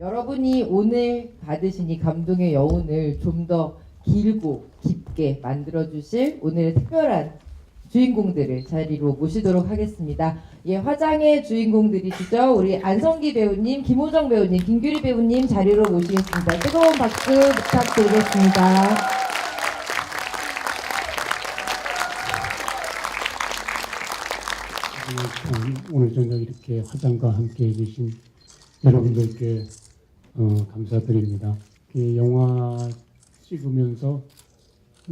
여러분이 오늘 받으신 이 감동의 여운을 좀 더 길고 깊게 만들어 주실 오늘의 특별한 주인공들을 자리로 모시도록 하겠습니다. 예, 화장의 주인공들이시죠. 우리 안성기 배우님, 김호정 배우님, 김규리 배우님 자리로 모시겠습니다. 뜨거운 박수 부탁드리겠습니다. 참 오늘 저녁 이렇게 화장과 함께 해주신 여러분들께 어, 감사드립니다. 그 영화 찍으면서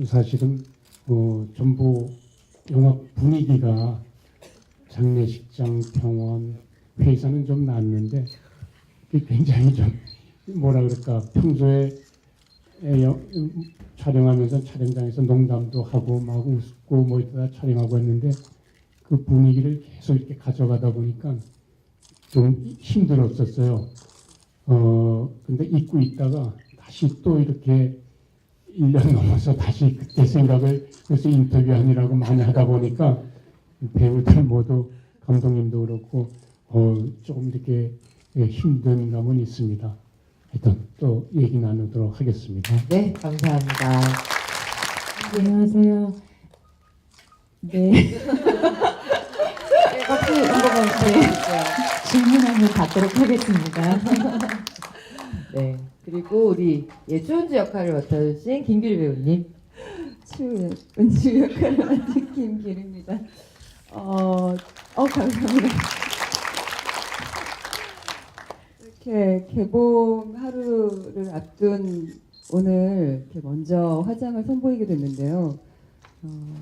사실은 어, 전부 영화 분위기가 장례식장, 병원, 회사는 좀 낫는데 굉장히 좀 뭐라 그럴까 평소에 에, 여- 음, 촬영하면서 촬영장에서 농담도 하고 막 웃고 뭐 이러다 촬영하고 했는데 그 분위기를 계속 이렇게 가져가다 보니까 좀 힘들었었어요. 어, 근데 잊고 있다가 다시 또 이렇게 1년 넘어서 다시 그때 생각을 그래서 인터뷰하느라고 많이 하다 보니까 배우들 모두 감독님도 그렇고 어, 조금 이렇게 예, 힘든 감은 있습니다. 하여튼 또 얘기 나누도록 하겠습니다. 네, 감사합니다. 안녕하세요. 네. 박수 한번 부탁드릴게요. 질문하면 받도록 하겠습니다. 네. 그리고 우리 예, 추은주 역할을 맡아주신 김규리 배우님. 추 은주 역할을 맡은 김길입니다. 어, 어 감사합니다. 이렇게 개봉 하루를 앞둔 오늘 이렇게 먼저 화장을 선보이게 됐는데요. 어,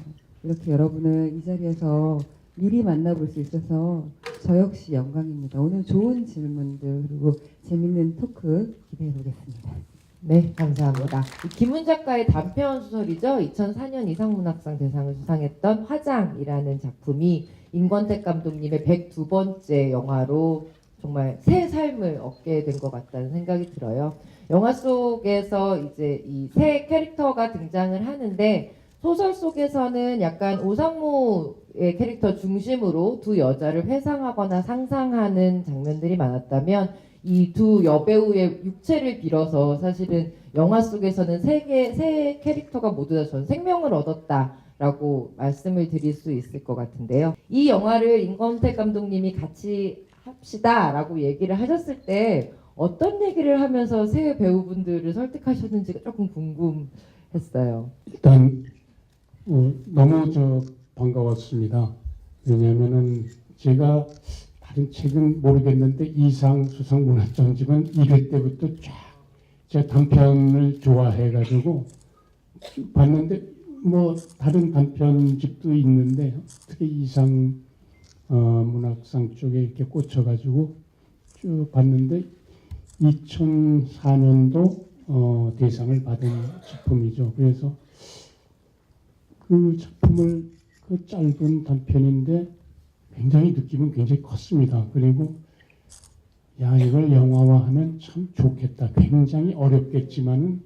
이렇게 여러분을 이 자리에서 미리 만나볼 수 있어서 저 역시 영광입니다. 오늘 좋은 질문들 그리고 재밌는 토크 기대해 보겠습니다. 네, 감사합니다. 이 김훈 작가의 단편 소설이죠. 2004년 이상문학상 대상을 수상했던 화장이라는 작품이 임권택 감독님의 102번째 영화로 정말 새 삶을 얻게 된 것 같다는 생각이 들어요. 영화 속에서 이제 이 새 캐릭터가 등장을 하는데 소설 속에서는 약간 오상무의 캐릭터 중심으로 두 여자를 회상하거나 상상하는 장면들이 많았다면 이 두 여배우의 육체를 빌어서 사실은 영화 속에서는 세 개, 세 캐릭터가 모두 다 전 생명을 얻었다 라고 말씀을 드릴 수 있을 것 같은데요. 이 영화를 임권택 감독님이 같이 합시다 라고 얘기를 하셨을 때 어떤 얘기를 하면서 새 배우분들을 설득하셨는지가 조금 궁금했어요. 일단 어, 너무 저 반가웠습니다. 왜냐하면은 제가 다른 책은 모르겠는데 이상 수상 문학전집은 이럴 때부터 쫙 제가 단편을 좋아해가지고 쭉 봤는데 뭐 다른 단편집도 있는데 어떻게 이상 어, 문학상 쪽에 이렇게 꽂혀가지고 쭉 봤는데 2004년도 어, 대상을 받은 작품이죠. 그래서 그 작품을 그 짧은 단편인데 굉장히 느낌은 굉장히 컸습니다. 그리고 야 이걸 영화화하면 참 좋겠다. 굉장히 어렵겠지만은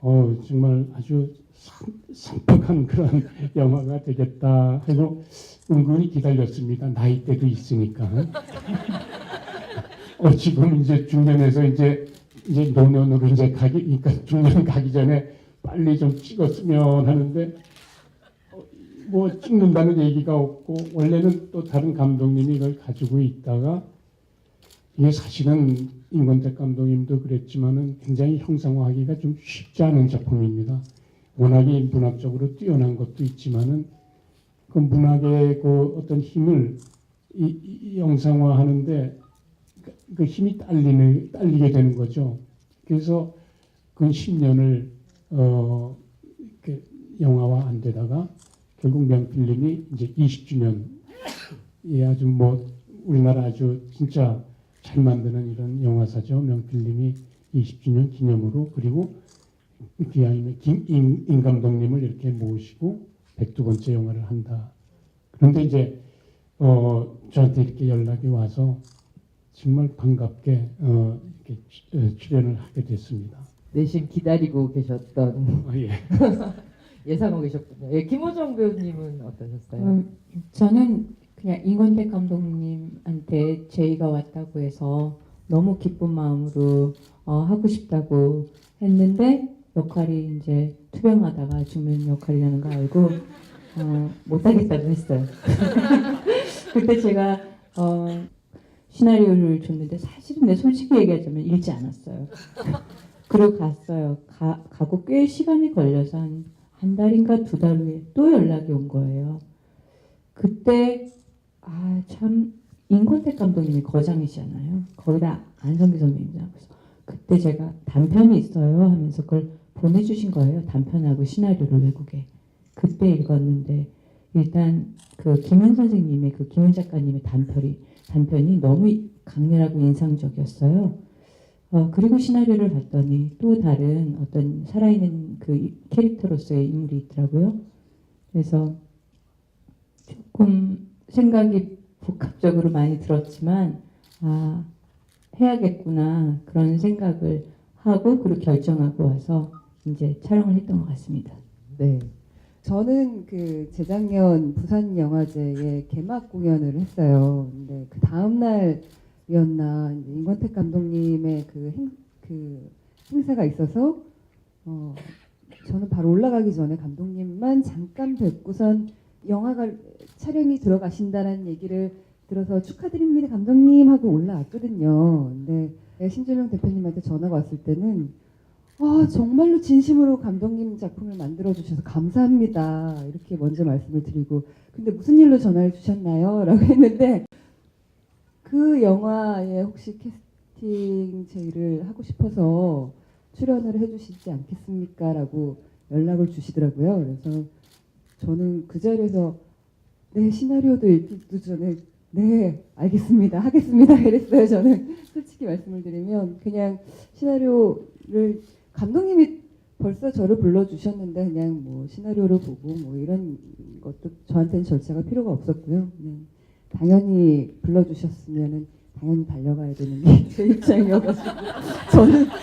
어 정말 아주 상- 상박한 그런 영화가 되겠다 하고 은근히 기다렸습니다. 나이대도 있으니까. 어 지금 이제 중년에서 이제 이제 노년으로 이제 가기 그러니까 중년 가기 전에 빨리 좀 찍었으면 하는데 어, 뭐 찍는다는 얘기가 없고 원래는 또 다른 감독님이 이걸 가지고 있다가 이게 사실은 임권택 감독님도 그랬지만은 굉장히 형상화하기가 좀 쉽지 않은 작품입니다. 워낙에 문학적으로 뛰어난 것도 있지만은 그 문학의 그 어떤 힘을 이, 이 영상화하는데 그, 그 힘이 딸리는 딸리게 되는 거죠. 그래서 그 10년을 어, 이렇게 영화화 안 되다가 결국 명필님이 이제 20주년 이 아주 뭐 우리나라 아주 진짜 잘 만드는 이런 영화사죠. 명필님이 20주년 기념으로 그리고 기아임의 김임 임 감독님을 이렇게 모시고 102번째 영화를 한다. 그런데 이제 어, 저한테 이렇게 연락이 와서 정말 반갑게 어, 이렇게 주- 어, 출연을 하게 됐습니다. 내심 기다리고 계셨던 아, 예. 예상하고 계셨군요. 예, 김호정 배우님은 어떠셨어요? 음, 저는 그냥 임권택 감독님한테 제의가 왔다고 해서 너무 기쁜 마음으로 어, 하고 싶다고 했는데 역할이 이제 투병하다가 죽는 역할이라는 거 알고 어, 못하겠다고 했어요. 그때 제가 어, 시나리오를 줬는데 사실은 내 솔직히 얘기하자면 읽지 않았어요. 그리고 갔어요. 가, 가고 꽤 시간이 걸려서 한, 한 달인가 두 달 후에 또 연락이 온 거예요. 그때 아 참 인권택 감독님이 거장이시잖아요. 거기다 안성기 선배님이잖아요. 그래서 그때 제가 단편이 있어요 하면서 그걸 보내주신 거예요. 단편하고 시나리오를 외국에. 그때 읽었는데 일단 그 김은 선생님의 그 김은 작가님의 단편이 단편이 너무 강렬하고 인상적이었어요. 어, 그리고 시나리오를 봤더니 또 다른 어떤 살아있는 그 캐릭터로서의 인물이 있더라고요. 그래서 조금 생각이 복합적으로 많이 들었지만 아 해야겠구나 그런 생각을 하고 그리고 결정하고 와서 이제 촬영을 했던 것 같습니다. 네. 저는 그 재작년 부산 영화제에 개막 공연을 했어요. 근데 그 다음 날 이었나 임권택 감독님의 그, 행, 그 행사가 있어서 어, 저는 바로 올라가기 전에 감독님만 잠깐 뵙고선 영화가 촬영이 들어가신다는 얘기를 들어서 축하드립니다 감독님 하고 올라왔거든요. 근데 신준영 대표님한테 전화가 왔을 때는 아, 정말로 진심으로 감독님 작품을 만들어 주셔서 감사합니다. 이렇게 먼저 말씀을 드리고 근데 무슨 일로 전화를 주셨나요? 라고 했는데 그 영화에 혹시 캐스팅 제의를 하고 싶어서 출연을 해주시지 않겠습니까? 라고 연락을 주시더라고요. 그래서 저는 그 자리에서 네 시나리오도 읽기도 전에 네 알겠습니다 하겠습니다 이랬어요 저는 솔직히 말씀을 드리면 그냥 시나리오를 감독님이 벌써 저를 불러주셨는데 그냥 뭐 시나리오를 보고 뭐 이런 것도 저한테는 절차가 필요가 없었고요. 그냥 당연히 불러주셨으면은 당연히 달려가야 되는 게 제 입장이어가지고 저는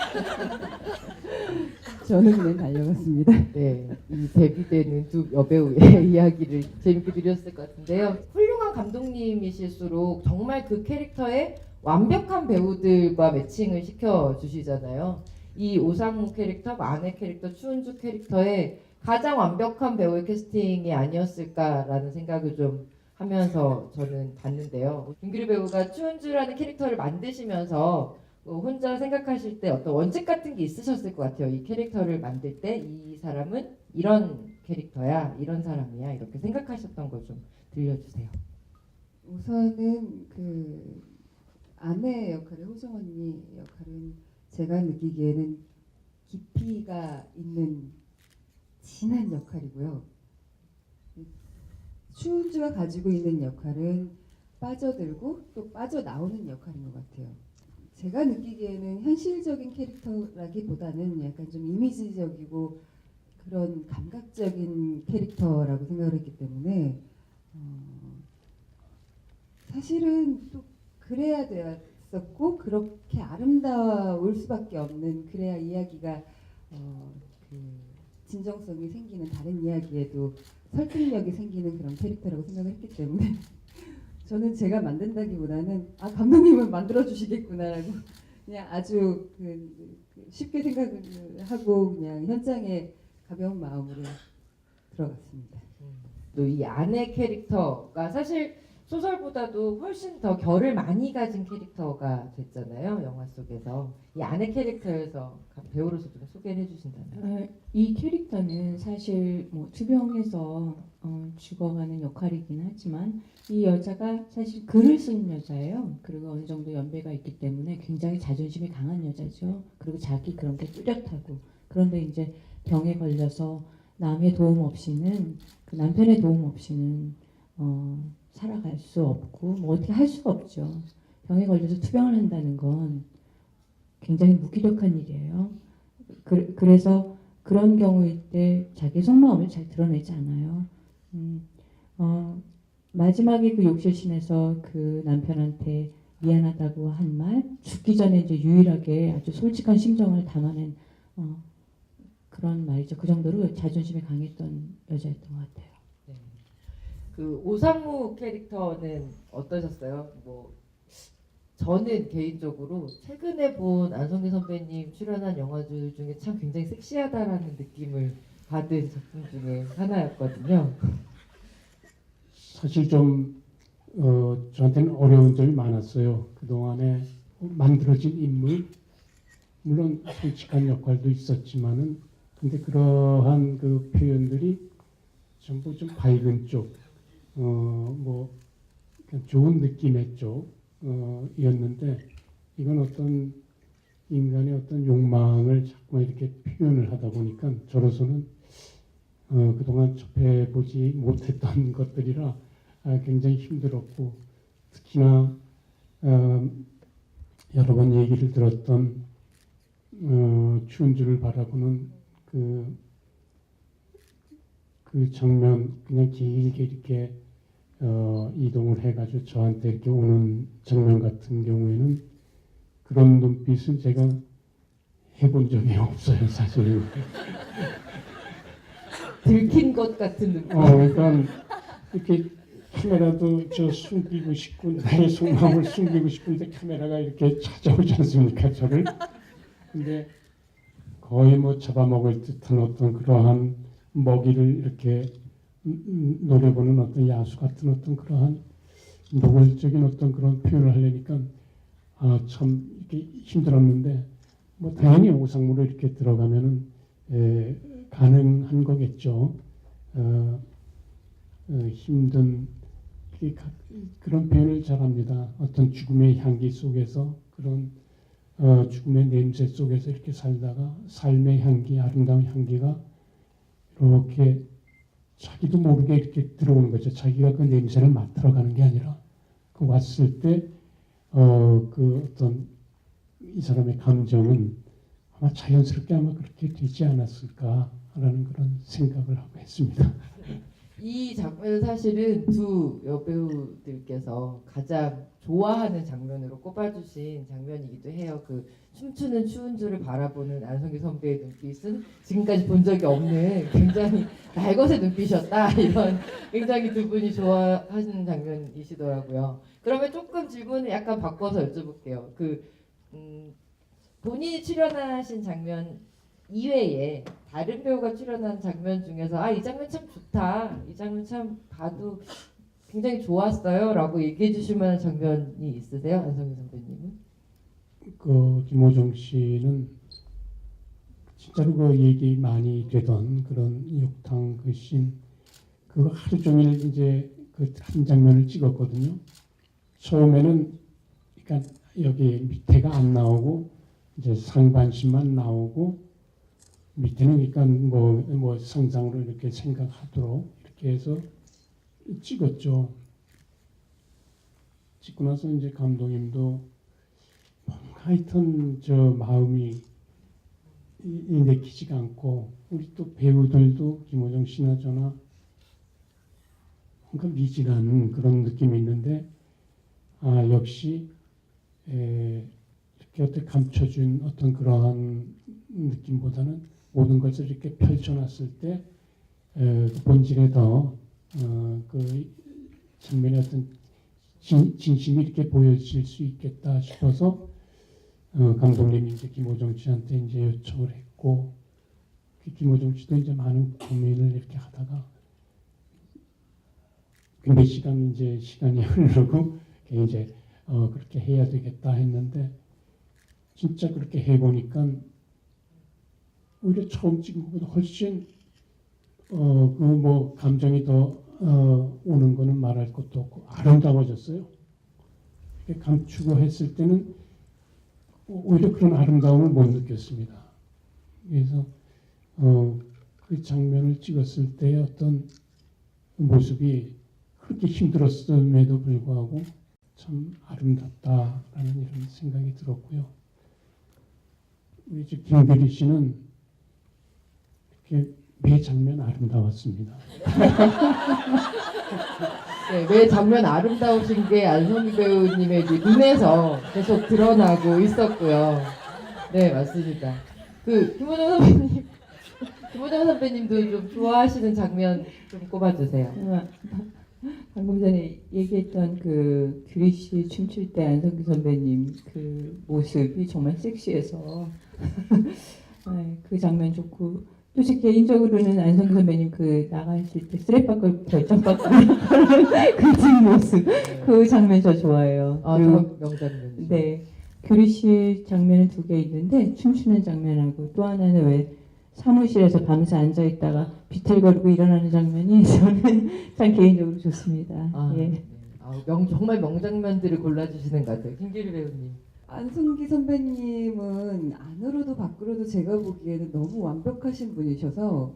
저는 그냥 달려갔습니다. 네, 이 데뷔되는 두 여배우의 이야기를 재밌게 드렸을 것 같은데요. 훌륭한 감독님이실수록 정말 그 캐릭터에 완벽한 배우들과 매칭을 시켜 주시잖아요. 이 오상무 캐릭터, 아내 캐릭터, 추은주 캐릭터에 가장 완벽한 배우의 캐스팅이 아니었을까라는 생각을 좀 하면서 저는 봤는데요. 김규리 배우가 추은주라는 캐릭터를 만드시면서 어, 혼자 생각하실 때 어떤 원칙 같은 게 있으셨을 것 같아요. 이 캐릭터를 만들 때 이 사람은 이런 캐릭터야, 이런 사람이야 이렇게 생각하셨던 걸 좀 들려주세요. 우선은 그 아내 역할의 호정 언니 역할은 제가 느끼기에는 깊이가 있는 진한 역할이고요. 추운주가 가지고 있는 역할은 빠져들고 또 빠져나오는 역할인 것 같아요. 제가 느끼기에는 현실적인 캐릭터라기보다는 약간 좀 이미지적이고 그런 감각적인 캐릭터라고 생각을 했기 때문에 어, 사실은 또 그래야 되었었고 그렇게 아름다울 수밖에 없는 그래야 이야기가 어, 그 진정성이 생기는 다른 이야기에도 설득력이 생기는 그런 캐릭터라고 생각을 했기 때문에 저는 제가 만든다기보다는 아 감독님은 만들어 주시겠구나라고 그냥 아주 그, 그 쉽게 생각을 하고 그냥 현장에 가벼운 마음으로 들어갔습니다. 또 이 아내 캐릭터가 사실 소설보다도 훨씬 더 결을 많이 가진 캐릭터가 됐잖아요 영화 속에서 이 아내 캐릭터에서 배우로서 좀 소개를 해주신다면 어, 이 캐릭터는 사실 뭐 투병해서 어, 죽어가는 역할이긴 하지만 이 여자가 사실 글을 쓰는 여자예요. 그리고 어느 정도 연배가 있기 때문에 굉장히 자존심이 강한 여자죠. 그리고 자기 그런 게 뚜렷하고 그런데 이제 병에 걸려서 남의 도움 없이는 그 남편의 도움 없이는 어, 살아갈 수 없고 뭐 어떻게 할 수가 없죠. 병에 걸려서 투병을 한다는 건 굉장히 무기력한 일이에요. 그, 그래서 그런 경우일 때 자기 속마음을 잘 드러내지 않아요. 음, 어, 마지막에 그 욕실 신에서 그 남편한테 미안하다고 한 말, 죽기 전에 이제 유일하게 아주 솔직한 심정을 담아낸 어, 그런 말이죠. 그 정도로 자존심이 강했던 여자였던 것 같아요. 그 오상무 캐릭터는 어떠셨어요? 뭐 저는 개인적으로 최근에 본 안성기 선배님 출연한 영화들 중에 참 굉장히 섹시하다라는 느낌을 받은 작품 중에 하나였거든요. 사실 좀 어, 저한테는 어려운 점이 많았어요. 그 동안에 만들어진 인물 물론 솔직한 역할도 있었지만은 근데 그러한 그 표현들이 전부 좀 밝은 쪽, 어뭐 좋은 느낌의 쪽 어, 이건 어떤 인간의 어떤 욕망을 자꾸 이렇게 표현을 하다 보니까 저로서는 어, 그동안 접해보지 못했던 것들이라 아, 굉장히 힘들었고 특히나 어, 여러 번 얘기를 들었던 어, 추운 줄을 바라보는 그, 그 장면 그냥 길게 이렇게 어, 이동을 해가지고 저한테 이렇게 오는 장면 같은 경우에는 그런 눈빛은 제가 해본 적이 없어요 사실. 들킨 것 같은 느낌. 어, 그러니까 이렇게 카메라도 저 숨기고 싶고 나의 속마음을 숨기고 싶은데 카메라가 이렇게 찾아오지 않습니까 저를? 근데 거의 뭐 잡아먹을 듯한 어떤 그러한 먹이를 이렇게 노려보는 어떤 야수 같은 어떤 그러한 노골적인 어떤 그런 표현을 하려니까 아 참 이렇게 힘들었는데 뭐 당연히 오상무로 이렇게 들어가면은 에, 가능한 거겠죠. 어, 어, 힘든 그 가- 그런 표현을 잘합니다. 어떤 죽음의 향기 속에서 그런 어, 죽음의 냄새 속에서 이렇게 살다가 삶의 향기, 아름다운 향기가 이렇게 자기도 모르게 이렇게 들어오는 거죠. 자기가 그 냄새를 맡으러 가는 게 아니라 그 왔을 때 어, 그 어떤 이 사람의 감정은 아마 자연스럽게 아마 그렇게 되지 않았을까라는 그런 생각을 하고 했습니다. 이 장면은 사실은 두 여배우들께서 가장 좋아하는 장면으로 꼽아주신 장면이기도 해요. 그 춤추는 추운 줄을 바라보는 안성기 선배의 눈빛은 지금까지 본 적이 없는 굉장히 날것의 눈빛이었다. 이런 굉장히 두 분이 좋아하시는 장면이시더라고요. 그러면 조금 질문을 약간 바꿔서 여쭤볼게요. 그 음, 본인이 출연하신 장면 이외에 다른 배우가 출연한 장면 중에서 아 이 장면 참 좋다 이 장면 참 봐도 굉장히 좋았어요라고 얘기해 주실 만한 장면이 있으세요 안성기 선배님은? 그 김호정 씨는 진짜로 그 얘기 많이 되던 그런 욕탕 그씬 그거 하루 종일 이제 그 한 장면을 찍었거든요. 처음에는 그러니까 여기 밑에가 안 나오고 이제 상반신만 나오고 밑에는 그러니까 뭐, 뭐 상상으로 이렇게 생각하도록 이렇게 해서 찍었죠. 찍고 나서 이제 감독님도 하여튼 저 마음이 내키지가 않고 우리 또 배우들도 김호정 씨나 저나 뭔가 미진한 그런 느낌이 있는데 아 역시 에, 이렇게 어떻게 감춰준 어떤 그러한 느낌보다는 모든 것을 이렇게 펼쳐놨을 때 에, 그 본질에 더그 장면의 어떤 진, 진심이 이렇게 보여질 수 있겠다 싶어서 어, 감독님이 이제 김호정 씨한테 이제 요청을 했고 그 김호정 씨도 이제 많은 고민을 이렇게 하다가 몇 시간 이제 시간이 흐르고 이제 어, 그렇게 해야 되겠다 했는데 진짜 그렇게 해보니까 오히려 처음 찍은 것보다 훨씬 어, 그 뭐 감정이 더 어, 오는 거는 말할 것도 없고 아름다워졌어요. 감추고 했을 때는 오히려 그런 아름다움을 못 느꼈습니다. 그래서 어, 그 장면을 찍었을 때의 어떤 모습이 그렇게 힘들었음에도 불구하고 참 아름답다라는 이런 생각이 들었고요. 우리 이제 김규리 씨는 이렇게 매 장면 아름다웠습니다. 네, 왜 장면 아름다우신 게 안성기 배우님의 눈에서 계속 드러나고 있었고요. 네 맞습니다. 그 김호정 선배님, 김호정 선배님도 좀 좋아하시는 장면 좀 꼽아주세요. 어, 방금 전에 얘기했던 그 규리 씨 춤출 때 안성기 선배님 그 모습이 정말 섹시해서 네, 그 장면 좋고 또제 개인적으로는 안성기 선배님 그 나가실 때 쓰레빠꾸 별장 받고 그 뒷 모습 그 장면 저 좋아해요. 아, 그리고 명장면이죠. 네. 씨 장면은 두 개 있는데 춤추는 장면하고 또 하나는 왜 사무실에서 밤새 앉아 있다가 비틀거리고 일어나는 장면이 저는 참 개인적으로 좋습니다. 아, 예. 네. 아, 명, 정말 명장면들을 골라주시는 것 같아요. 김기리 배우님. 안성기 선배님은 안으로도 밖으로도 제가 보기에는 너무 완벽하신 분이셔서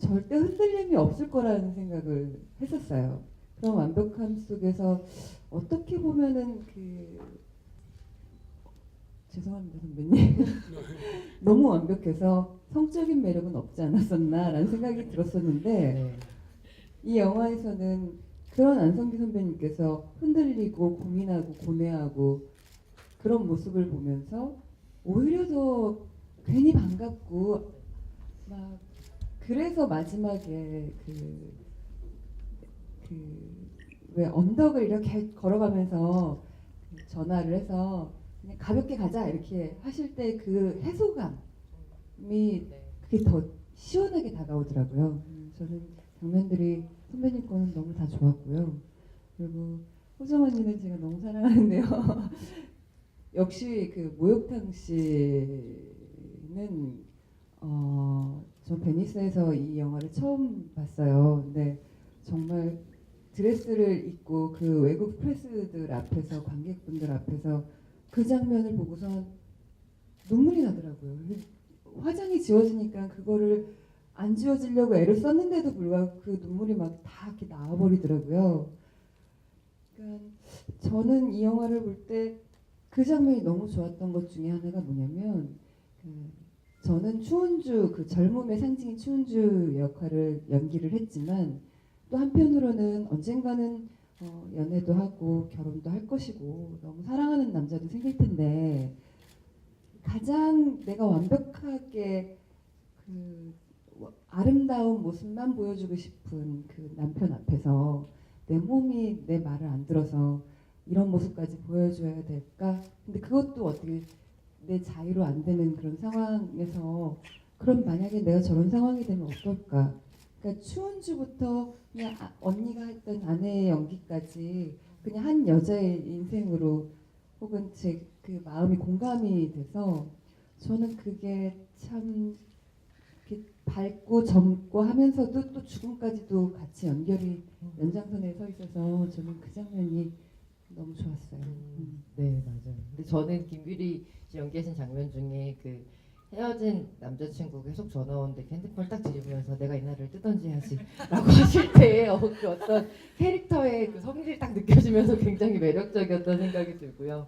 절대 흔들림이 없을 거라는 생각을 했었어요. 그런 완벽함 속에서 어떻게 보면은 그 죄송합니다 선배님 너무 완벽해서 성적인 매력은 없지 않았었나라는 생각이 들었었는데 네. 이 영화에서는 그런 안성기 선배님께서 흔들리고 고민하고 고뇌하고 그런 모습을 보면서 오히려 더 괜히 반갑고 막 그래서 마지막에 그 그 왜 언덕을 이렇게 걸어가면서 전화를 해서 그냥 가볍게 가자 이렇게 하실 때 그 해소감이 그게 더 시원하게 다가오더라고요. 음, 저는 장면들이 선배님 거는 너무 다 좋았고요. 그리고 호정 언니는 제가 너무 사랑하는데요. 역시 그 모욕탕 씨는 어, 저 베니스에서 이 영화를 처음 봤어요. 근데 정말 드레스를 입고 그 외국 프레스들 앞에서 관객분들 앞에서 그 장면을 보고선 눈물이 나더라고요. 화장이 지워지니까 그거를 안 지워지려고 애를 썼는데도 불구하고 그 눈물이 막 다 이렇게 나와버리더라고요. 그러니까 저는 이 영화를 볼때 그 장면이 너무 좋았던 것 중에 하나가 뭐냐면 그 저는 추은주 그 젊음의 상징인 추은주 역할을 연기를 했지만 또 한편으로는 언젠가는 어, 연애도 하고 결혼도 할 것이고 너무 사랑하는 남자도 생길 텐데 가장 내가 완벽하게 그 아름다운 모습만 보여주고 싶은 그 남편 앞에서 내 몸이 내 말을 안 들어서 이런 모습까지 보여줘야 될까? 근데 그것도 어떻게 내 자유로 안 되는 그런 상황에서 그럼 만약에 내가 저런 상황이 되면 어떨까? 그러니까 추운주부터 그냥 아- 언니가 했던 아내의 연기까지 그냥 한 여자의 인생으로 혹은 제 그 마음이 공감이 돼서 저는 그게 참 밝고 젊고 하면서도 또 죽음까지도 같이 연결이 연장선에 서 있어서 저는 그 장면이 너무 좋았어요. 음. 네, 맞아요. 근데 저는 김규리 씨 연기하신 장면 중에 그 헤어진 남자친구 계속 전화 오는데 핸드폰을 딱 뒤집으면서 내가 이 날을 뜨던지 해야지 라고 하실 때 어, 그 어떤 캐릭터의 그 성질이 딱 느껴지면서 굉장히 매력적이었던 생각이 들고요.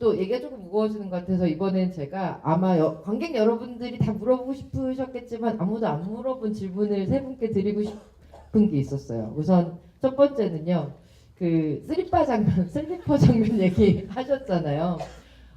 또 얘기가 조금 무거워지는 것 같아서 이번엔 제가 아마 여- 관객 여러분들이 다 물어보고 싶으셨겠지만 아무도 안 물어본 질문을 세 분께 드리고 싶은 게 있었어요. 우선 첫 번째는요. 그 슬리퍼 장면, 슬리퍼 장면 얘기 하셨잖아요.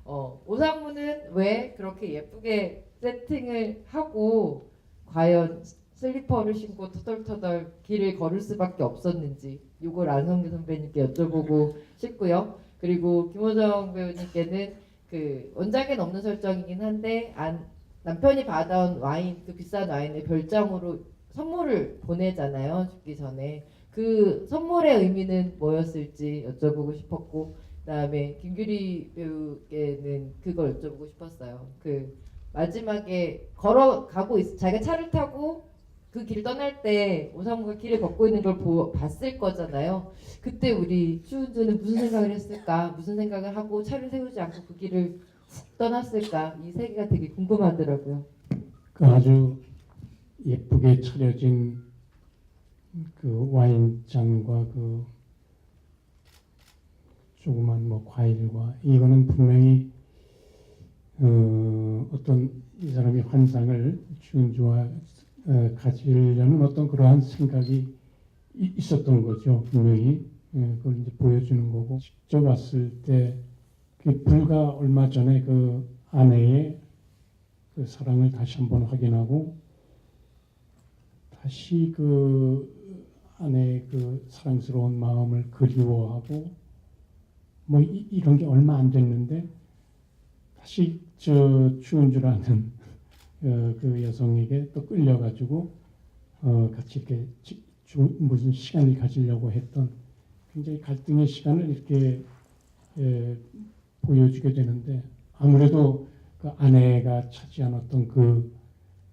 어, 오상무는 왜 그렇게 예쁘게 세팅을 하고 과연 슬리퍼를 신고 터덜터덜 길을 걸을 수밖에 없었는지 이걸 안성규 선배님께 여쭤보고 싶고요. 그리고 김호정 배우님께는 그 원작엔 없는 설정이긴 한데 안, 남편이 받아온 와인 그 비싼 와인을 별장으로 선물을 보내잖아요 죽기 전에 그 선물의 의미는 뭐였을지 여쭤보고 싶었고 그다음에 김규리 배우께는 그걸 여쭤보고 싶었어요. 그 마지막에 걸어가고 있, 자기가 차를 타고 그 길 떠날 때 오상무가 길을 걷고 있는 걸 보, 봤을 거잖아요. 그때 우리 추운주는 무슨 생각을 했을까? 무슨 생각을 하고 차를 세우지 않고 그 길을 훅 떠났을까? 이 세계가 되게 궁금하더라고요. 그 아주 예쁘게 차려진 그 와인잔과 그 조그만 뭐 과일과 이거는 분명히 어, 어떤 이 사람이 환상을 주은주와 어, 가지려는 어떤 그러한 생각이 이- 있었던 거죠 분명히. 예, 그걸 이제 보여주는 거고. 직접 왔을 때그 불과 얼마 전에 그 아내의 그 사랑을 다시 한번 확인하고 다시 그 아내의 그 사랑스러운 마음을 그리워하고 뭐 이, 이런 게 얼마 안 됐는데 다시 저 추은주라는 어, 그 여성에게 또 끌려가지고 어, 같이 이렇게 무슨 시간을 가지려고 했던 굉장히 갈등의 시간을 이렇게 에, 보여주게 되는데 아무래도 그 아내가 차지한 어떤 그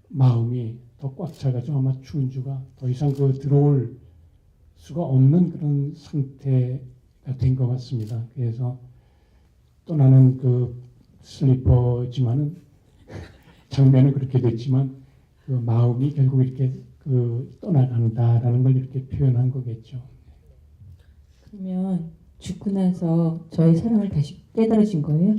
마음이 더 꽉 차가지고 아마 추은주가 더 이상 그 들어올 수가 없는 그런 상태가 된 것 같습니다. 그래서 떠나는 그 슬리퍼지만은 장면은 그렇게 됐지만 그 마음이 결국 이렇게 그 떠나간다라는 걸 이렇게 표현한 거겠죠. 그러면 죽고 나서 저의 사랑을 다시 깨달으신 거예요?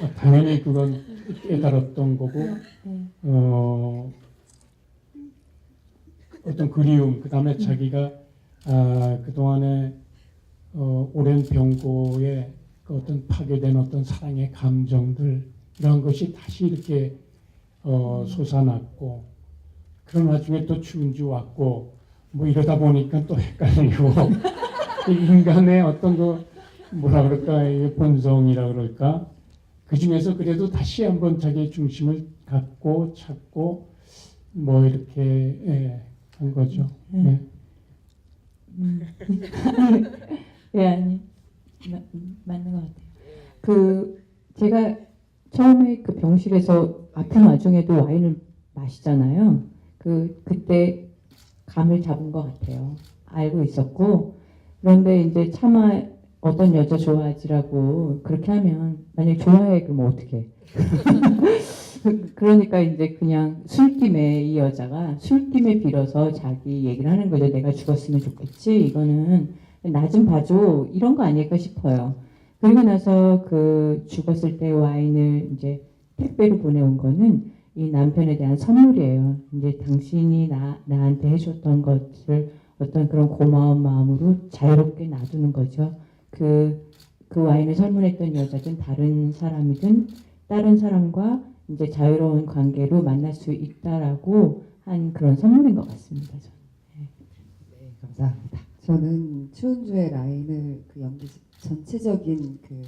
아, 당연히 그건 깨달았던 거고 네. 어, 어떤 그리움 그 다음에 자기가 아, 그 동안에 어, 오랜 병고에 그 어떤 파괴된 어떤 사랑의 감정들 이런 것이 다시 이렇게 어, 솟아났고 그런 와중에 또 추운주 왔고 뭐 이러다 보니까 또 헷갈리고 이 인간의 어떤 그 뭐라 그럴까 이 본성이라 그럴까? 그 중에서 그래도 다시 한번 자기의 중심을 갖고 찾고 뭐 이렇게 예, 한 거죠. 음. 네. 음. 예, 아니 마, 음, 맞는 것 같아요. 그 제가 처음에 그 병실에서 아픈 와중에도 와인을 마시잖아요. 그 그때 감을 잡은 것 같아요. 알고 있었고 그런데 이제 차마 어떤 여자 좋아하지라고 그렇게 하면 만약 좋아해 그러면 어떻게? 그러니까 이제 그냥 술김에 이 여자가 술김에 빌어서 자기 얘기를 하는 거죠. 내가 죽었으면 좋겠지. 이거는 나 좀 봐줘. 이런 거 아닐까 싶어요. 그리고 나서 그 죽었을 때 와인을 이제 택배로 보내온 거는 이 남편에 대한 선물이에요. 이제 당신이 나, 나한테 해줬던 것을 어떤 그런 고마운 마음으로 자유롭게 놔두는 거죠. 그, 그 와인을 선물했던 여자든 다른 사람이든 다른 사람과 이제 자유로운 관계로 만날 수 있다라고 한 그런 선물인 것 같습니다. 저는. 네, 감사합니다. 저는 추은주의 라인을 그 연기 전체적인 그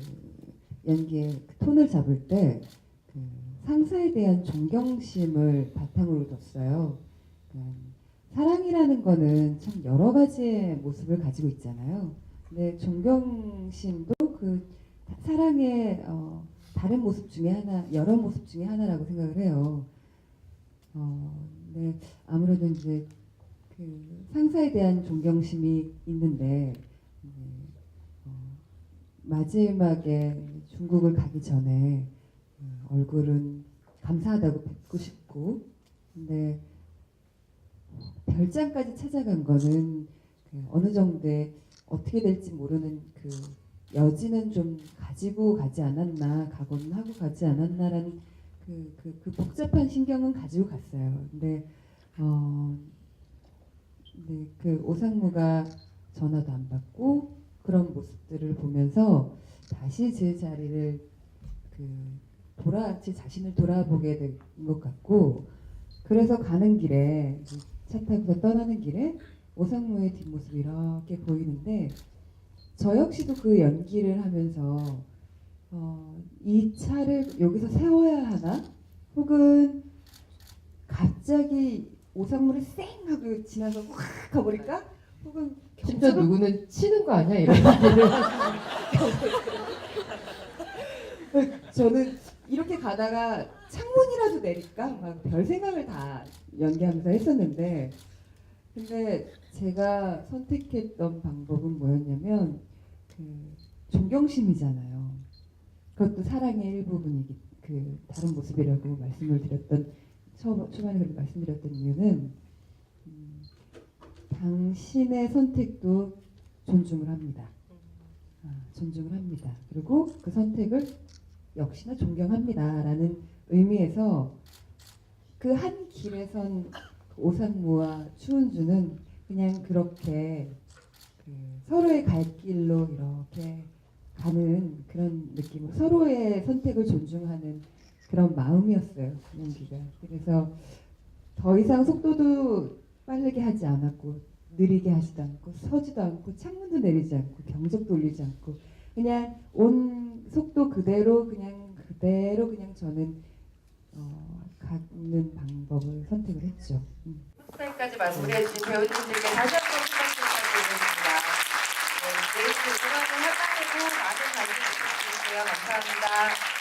연기의 그 톤을 잡을 때 그 상사에 대한 존경심을 바탕으로 뒀어요. 그러니까 사랑이라는 거는 참 여러 가지의 모습을 가지고 있잖아요. 근데 존경심도 그 사랑의 어, 다른 모습 중에 하나, 여러 모습 중에 하나라고 생각을 해요. 어, 근데 아무래도 이제 그 상사에 대한 존경심이 있는데 이제, 어, 마지막에 중국을 가기 전에 어, 얼굴은 감사하다고 뵙고 싶고 근데 별장까지 찾아간 거는 그 어느 정도의 어떻게 될지 모르는 그 여지는 좀 가지고 가지 않았나 각오는 하고 가지 않았나라는 그, 그, 그 복잡한 신경은 가지고 갔어요. 근데 어, 네, 그 오상무가 전화도 안 받고 그런 모습들을 보면서 다시 제 자리를 그 돌아 제 자신을 돌아보게 된 것 같고 그래서 가는 길에 차 타고 떠나는 길에 오상무의 뒷모습이 이렇게 보이는데 저 역시도 그 연기를 하면서 어, 이 차를 여기서 세워야 하나? 혹은 갑자기 오상무를 쌩 하고 지나서 확 가버릴까? 혹은 진짜 경찰을 누구는 치는 거 아니야? 이런 저는 이렇게 가다가 창문이라도 내릴까? 막 별 생각을 다 연기하면서 했었는데 근데 제가 선택했던 방법은 뭐였냐면 그 존경심이잖아요. 그것도 사랑의 일부분이기 그 다른 모습이라고 말씀을 드렸던 초, 초반에 말씀드렸던 이유는 음, 당신의 선택도 존중을 합니다. 아, 존중을 합니다. 그리고 그 선택을 역시나 존경합니다라는 의미에서 그 한 길에선 오상무와 추은주는 그냥 그렇게 그 서로의 갈 길로 이렇게 가는 그런 느낌으로 서로의 선택을 존중하는 그런 마음이었어요 그 연기가 그래서 더 이상 속도도 빠르게 하지 않았고 느리게 하지도 않고 서지도 않고 창문도 내리지 않고 경적도 울리지 않고 그냥 온 속도 그대로 그냥 그대로 그냥 저는 어, 가는 방법을 선택을 했죠. 음. 여기까지 마무리해 주신 배우님들께 다시 한번 내일 중앙의 화장에도 많은 관심 부탁드릴게요. 감사합니다.